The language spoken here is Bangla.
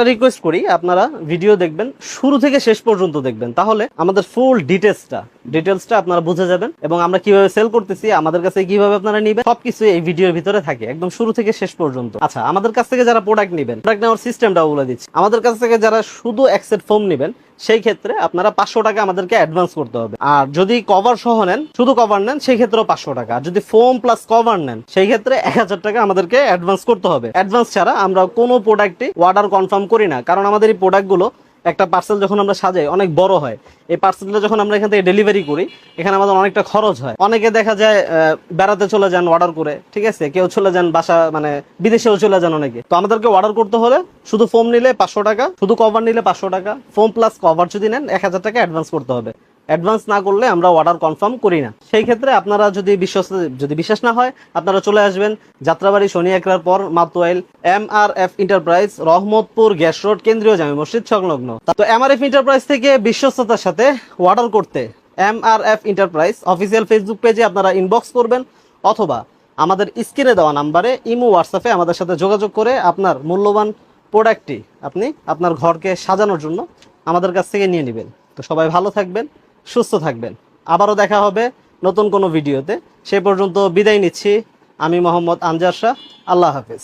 একটা রিকোয়েস্ট করি, আপনারা ভিডিও দেখবেন, শুরু থেকে শেষ পর্যন্ত দেখবেন। তাহলে আমাদের ফুল ডিটেলসটা ডিটেলসটা আপনারা বুঝে যাবেন এবং আমরা কীভাবে সেল করতেছি, আমাদের কাছে কীভাবে আপনারা নিবেন, সবকিছু এই ভিডিওর ভিতরে থাকে, একদম শুরু থেকে শেষ পর্যন্ত। আচ্ছা আমাদের কাছ থেকে যারা প্রোডাক্ট নেবেন প্রোডাক্ট নেওয়ার সিস্টেমটা বলে দিচ্ছি। আমাদের কাছ থেকে যারা শুধু অ্যাক্সেট ফোম নেবেন সেই ক্ষেত্রে আপনারা পাঁচশো টাকা আমাদেরকে অ্যাডভান্স করতে হবে। আর যদি কভার সহ নেন, শুধু কভার নেন, সেই ক্ষেত্রেও পাঁচশো টাকা। আর যদি ফোম প্লাস কভার নেন, সেই ক্ষেত্রে এক হাজার টাকা আমাদেরকে অ্যাডভান্স করতে হবে। অ্যাডভান্স ছাড়া আমরা কোনো প্রোডাক্টে অর্ডার কনফার্ম করি না। কারণ আমাদের এই প্রোডাক্টগুলো একটা পার্সেল যখন আমরা সাজাই, অনেক বড় হয়। এই পার্সেলটা যখন আমরা এখান থেকে ডেলিভারি করি, এখানে আমাদের অনেকটা খরচ হয়। অনেকে দেখা যায় বেড়াতে চলে যান অর্ডার করে, ঠিক আছে? কেউ চলে যান বাসা মানে বিদেশেও চলে যান অনেকে। তো আমাদেরকে অর্ডার করতে হলে শুধু ফোম নিলে পাঁচশো টাকা, শুধু কভার নিলে পাঁচশো টাকা ফোম প্লাস কভার যদি নেন, এক হাজার টাকা অ্যাডভান্স করতে হবে। অ্যাডভান্স না করলে আমরা অর্ডার কনফার্ম করি না। সেই ক্ষেত্রে আপনারা যদি বিশ্বাস যদি বিশ্বাস না হয়, আপনারা চলে আসবেন যাত্রাবাড়ি শনি একরার পর Matuail M R F enterprise Rahmatpur gas road, কেন্দ্রীয় জামি মসজিদ সংলগ্ন। তো এম আর এফ ইন্টারপ্রাইজ থেকে বিশ্বস্ততার সাথে অর্ডার করতে M R F enterprise official Facebook পেজে আপনারা ইনবক্স করবেন, অথবা আমাদের স্ক্রিনে দেওয়া নাম্বারে ইমো হোয়াটসঅ্যাপে আমাদের সাথে যোগাযোগ করে আপনার মূল্যবান প্রোডাক্টটি আপনি আপনার ঘরকে সাজানোর জন্য আমাদের কাছ থেকে নিয়ে নেবেন। তো সবাই ভালো থাকবেন সুস্থ থাকবেন। আবারও দেখা হবে নতুন কোনো ভিডিওতে। সে পর্যন্ত বিদায় নিচ্ছি। আমি মোহাম্মদ আনজার শাহ। আল্লাহ হাফেজ।